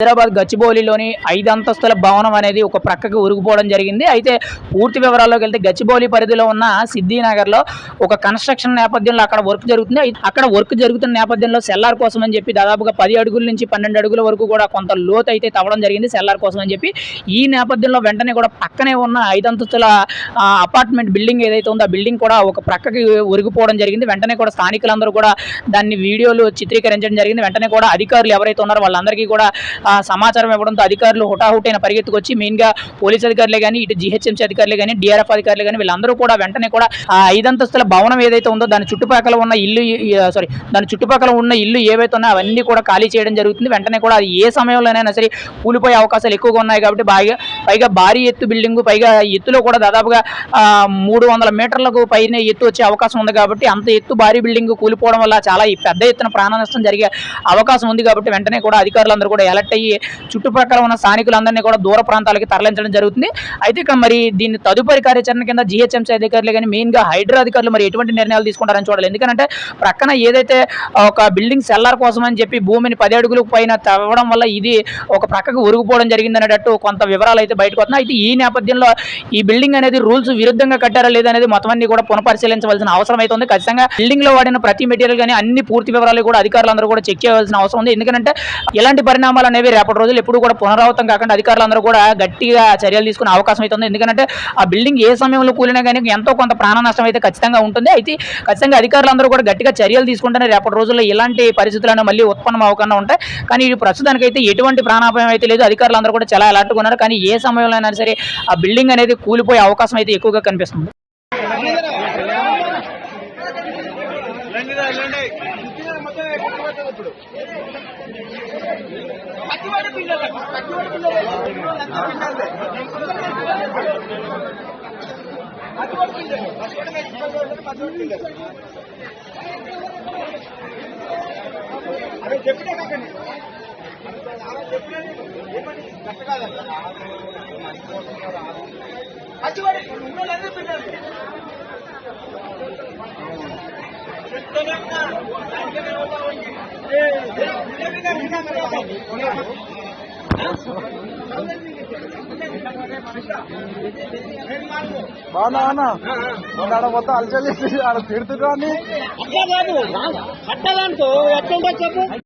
హైదరాబాద్ గచ్చిబౌలిలోని ఐదు అంతస్తుల భవనం అనేది ఒక ప్రక్కకి ఉరిగిపోవడం జరిగింది. అయితే పూర్తి వివరాల్లోకి వెళ్తే గచ్చిబౌలి పరిధిలో ఉన్న సిద్ధినగర్లో ఒక కన్స్ట్రక్షన్ నేపథ్యంలో అక్కడ వర్క్ జరుగుతుంది. అయితే అక్కడ వర్క్ జరుగుతున్న నేపథ్యంలో సెల్లార్ కోసం అని చెప్పి దాదాపుగా పది అడుగుల నుంచి పన్నెండు అడుగుల వరకు కూడా కొంత లోతు అయితే తవ్వడం జరిగింది సెల్లార్ కోసం అని చెప్పి. ఈ నేపథ్యంలో వెంటనే కూడా పక్కనే ఉన్న ఐదు అంతస్తుల అపార్ట్మెంట్ బిల్డింగ్ ఏదైతే ఉందో ఆ బిల్డింగ్ కూడా ఒక ప్రక్కకి ఉరిగిపోవడం జరిగింది. వెంటనే కూడా స్థానికులందరూ కూడా దాన్ని వీడియోలు చిత్రీకరించడం జరిగింది. వెంటనే కూడా అధికారులు ఎవరైతే ఉన్నారో వాళ్ళందరికీ కూడా సమాచారం ఇవ్వడంతో అధికారులు హుటాహుటైన పరిగెత్తుకొచ్చి మెయిన్గా పోలీస్ అధికారులే కానీ ఇటు జిహెచ్ఎంసీ అధికారులే కానీ డిఆర్ఎఫ్ అధికారులే కానీ వీళ్ళందరూ కూడా వెంటనే కూడా ఆ ఐదంతస్తుల భవనం ఏదైతే ఉందో దాని చుట్టుపక్కల ఉన్న ఇల్లు సారీ దాని చుట్టుపక్కల ఉన్న ఇల్లు ఏవైతే ఉన్నాయో అవన్నీ కూడా ఖాళీ చేయడం జరుగుతుంది. వెంటనే కూడా అది ఏ సమయంలోనైనా సరే కూలిపోయే అవకాశాలు ఎక్కువగా ఉన్నాయి కాబట్టి బాగా పైగా భారీ ఎత్తు బిల్డింగ్ పైగా ఎత్తులో కూడా దాదాపుగా మూడు వందల మీటర్లకు పైన ఎత్తు వచ్చే అవకాశం ఉంది కాబట్టి అంత ఎత్తు భారీ బిల్డింగ్ కూలిపోవడం వల్ల చాలా పెద్ద ఎత్తున ప్రాణ నష్టం జరిగే అవకాశం ఉంది కాబట్టి వెంటనే కూడా అధికారులందరూ కూడా ఎలర్ట్ అయ్యి చుట్టుపక్కల ఉన్న స్థానికులందరినీ కూడా దూర ప్రాంతాలకి తరలించడం జరుగుతుంది. అయితే ఇక్కడ మరి దీన్ని తదుపరి కార్యాచరణ కింద జిహెచ్ఎంసీ అధికారులు కానీ మెయిన్గా హైడ్రా అధికారులు మరి ఎటువంటి నిర్ణయాలు తీసుకుంటారని చూడాలి. ఎందుకంటే ప్రక్కన ఏదైతే ఒక బిల్డింగ్ సెల్లార్ కోసం అని చెప్పి భూమిని పది అడుగులకు పైన తవ్వడం వల్ల ఇది ఒక ప్రక్కకు ఉరిగిపోవడం జరిగిందనేటట్టు కొంత వివరాలు అయితే బయటకు వస్తున్నాయి అయితే ఈ నేపథ్యంలో ఈ బిల్డింగ్ అనేది రూల్స్ విరుద్ధంగా కట్టారా లేదా అనేది మొత్తం అన్ని కూడా పునఃపరిశీలించవలసిన అవసరం అయితే ఉంది. ఖచ్చితంగా బిల్డింగ్లో వాడిన ప్రతి మెటీరియల్ కానీ అన్ని పూర్తి వివరాలు కూడా అధికారులందరూ కూడా చెక్ చేయవలసిన అవసరం ఉంది. ఎందుకంటే ఇలాంటి పరిణామాలు అనేవి రేపటి రోజులు ఎప్పుడు కూడా పునరావృతం కాకుండా అధికారులందరూ కూడా గట్టిగా చర్యలు తీసుకునే అవకాశం అయితే ఉంది. ఎందుకంటే ఆ బిల్డింగ్ ఏ సమయంలో కూలినా కానీ ఎంతో కొంత ప్రాణ నష్టం అయితే ఖచ్చితంగా ఉంటుంది. అయితే ఖచ్చితంగా అధికారులందరూ కూడా గట్టిగా చర్యలు తీసుకుంటేనే రేపటి రోజుల్లో ఇలాంటి పరిస్థితులను మళ్ళీ ఉత్పన్నం అవ్వకుండా ఉంటాయి. కానీ ఇది ప్రస్తుతానికైతే ఎటువంటి ప్రాణాపాయం అయితే లేదు. అధికారులందరూ కూడా చాలా అలర్ట్గా ఉన్నారు. కానీ ఏ సమయంలో అయినా సరే ఆ బిల్డింగ్ అనేది కూలిపోయే అవకాశం అయితే ఎక్కువగా కనిపిస్తుంది. అదే చెప్పినా కాకండి ఉన్నోళ్ళందరూ బాగున్నా ఆడ మొత్తం అలచలేసి ఆడ తిడుతున్నా అట్లా కాదు కట్టాలంటూ ఎట్లుంటో చెప్పు.